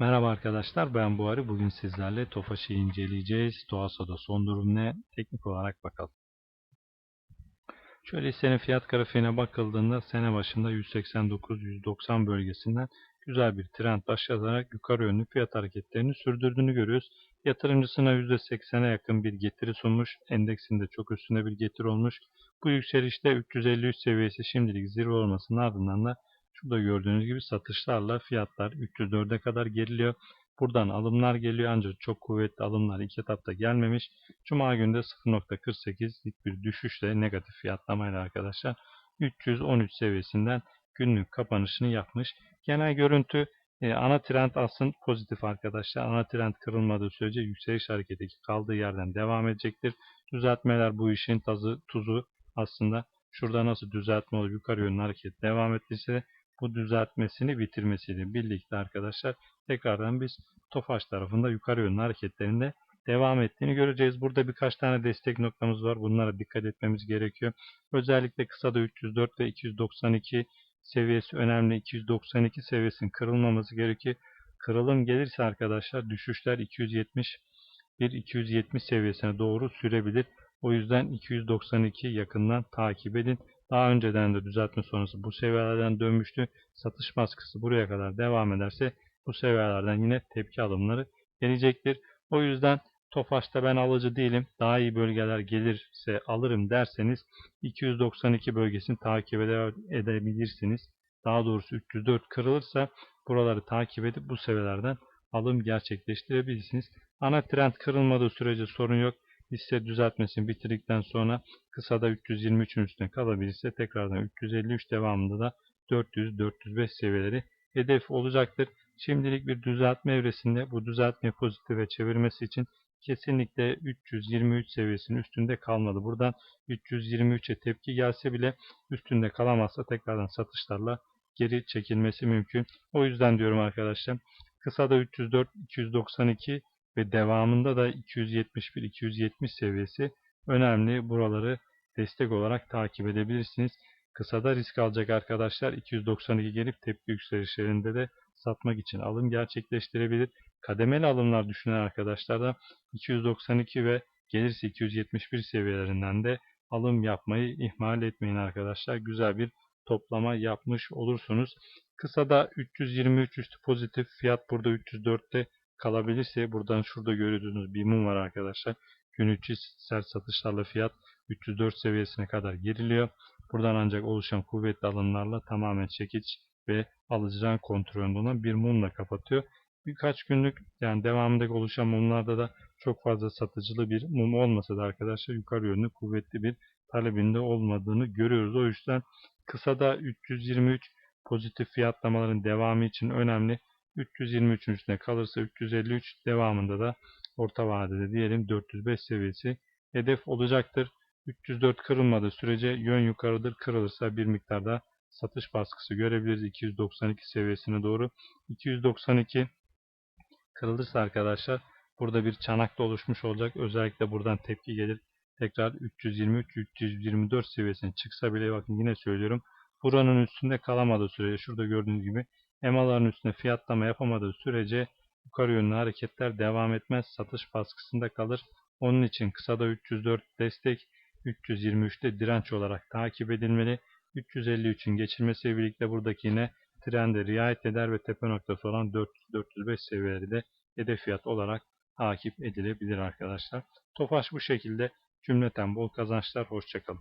Merhaba arkadaşlar ben Buhari. Bugün sizlerle Tofaş'ı inceleyeceğiz. Doğasa'da son durum ne? Teknik olarak bakalım. Şöyle hissenin fiyat grafiğine bakıldığında sene başında 189-190 bölgesinden güzel bir trend başlatarak yukarı yönlü fiyat hareketlerini sürdürdüğünü görüyoruz. Yatırımcısına %80'e yakın bir getiri sunmuş. Endeksinde çok üstünde bir getiri olmuş. Bu yükselişte 353 seviyesi şimdilik zirve olmasının ardından da Şurada gördüğünüz gibi satışlarla fiyatlar 304'e kadar geriliyor. Buradan alımlar geliyor ancak çok kuvvetli alımlar ilk etapta gelmemiş. Cuma günde 0.48'lik bir düşüşle negatif fiyatlamayla arkadaşlar 313 seviyesinden günlük kapanışını yapmış. Genel görüntü e, ana trend aslında pozitif arkadaşlar. Ana trend kırılmadığı sürece yükseliş hareketi kaldığı yerden devam edecektir. Düzeltmeler bu işin tazı, tuzu aslında. Şurada nasıl düzeltme olup yukarı yönlü hareket devam ettiyse bu düzeltmesini bitirmesiyle birlikte arkadaşlar tekrardan biz Tofaş tarafında yukarı yönlü hareketlerinde devam ettiğini göreceğiz. Burada birkaç tane destek noktamız var. Bunlara dikkat etmemiz gerekiyor. Özellikle kısada 304 ve 292 seviyesi önemli. 292 seviyesinin kırılmaması gerekiyor. Kırılım gelirse arkadaşlar düşüşler 270 bir 270 seviyesine doğru sürebilir. O yüzden 292 yakından takip edin. Daha önceden de düzeltme sonrası bu seviyelerden dönmüştü. Satış baskısı buraya kadar devam ederse bu seviyelerden yine tepki alımları gelecektir. O yüzden Tofaş'ta ben alıcı değilim. Daha iyi bölgeler gelirse alırım derseniz 292 bölgesini takip edebilirsiniz. Daha doğrusu 304 kırılırsa buraları takip edip bu seviyelerden alım gerçekleştirebilirsiniz. Ana trend kırılmadığı sürece sorun yok hisse düzeltmesini bitirdikten sonra kısada 323'ün üstüne kalabilirse tekrardan 353 devamında da 400-405 seviyeleri hedef olacaktır. Şimdilik bir düzeltme evresinde bu düzeltme pozitife çevirmesi için kesinlikle 323 seviyesinin üstünde kalmalı. Buradan 323'e tepki gelse bile üstünde kalamazsa tekrardan satışlarla geri çekilmesi mümkün. O yüzden diyorum arkadaşlar kısada 304 292 ve devamında da 271-270 seviyesi önemli. Buraları destek olarak takip edebilirsiniz. Kısada risk alacak arkadaşlar 292 gelip tepki yükselişlerinde de satmak için alım gerçekleştirebilir. Kademeli alımlar düşünen arkadaşlar da 292 ve gelirse 271 seviyelerinden de alım yapmayı ihmal etmeyin arkadaşlar. Güzel bir toplama yapmış olursunuz. Kısada 323 üstü pozitif fiyat burada 304'te kalabilirse buradan şurada gördüğünüz bir mum var arkadaşlar. Gün içi sert satışlarla fiyat 304 seviyesine kadar geriliyor. Buradan ancak oluşan kuvvetli alımlarla tamamen çekiç ve alıcıdan kontrolünde bir mumla kapatıyor. Birkaç günlük yani devamındaki oluşan mumlarda da çok fazla satıcılı bir mum olmasa da arkadaşlar yukarı yönlü kuvvetli bir talebinde olmadığını görüyoruz. O yüzden kısada 323 pozitif fiyatlamaların devamı için önemli. 323'ün üstüne kalırsa 353 devamında da orta vadede diyelim 405 seviyesi hedef olacaktır. 304 kırılmadığı sürece yön yukarıdır. Kırılırsa bir miktarda satış baskısı görebiliriz 292 seviyesine doğru. 292 kırılırsa arkadaşlar burada bir çanak da oluşmuş olacak. Özellikle buradan tepki gelir. Tekrar 323-324 seviyesine çıksa bile bakın yine söylüyorum. Buranın üstünde kalamadığı sürece şurada gördüğünüz gibi EMA'ların üstüne fiyatlama yapamadığı sürece yukarı yönlü hareketler devam etmez. Satış baskısında kalır. Onun için kısada 304 destek, 323'te direnç olarak takip edilmeli. 353'ün geçilmesiyle birlikte buradaki yine trende riayet eder ve tepe noktası olan 400-405 seviyeleri de hedef fiyat olarak takip edilebilir arkadaşlar. Tofaş bu şekilde cümleten bol kazançlar. Hoşçakalın.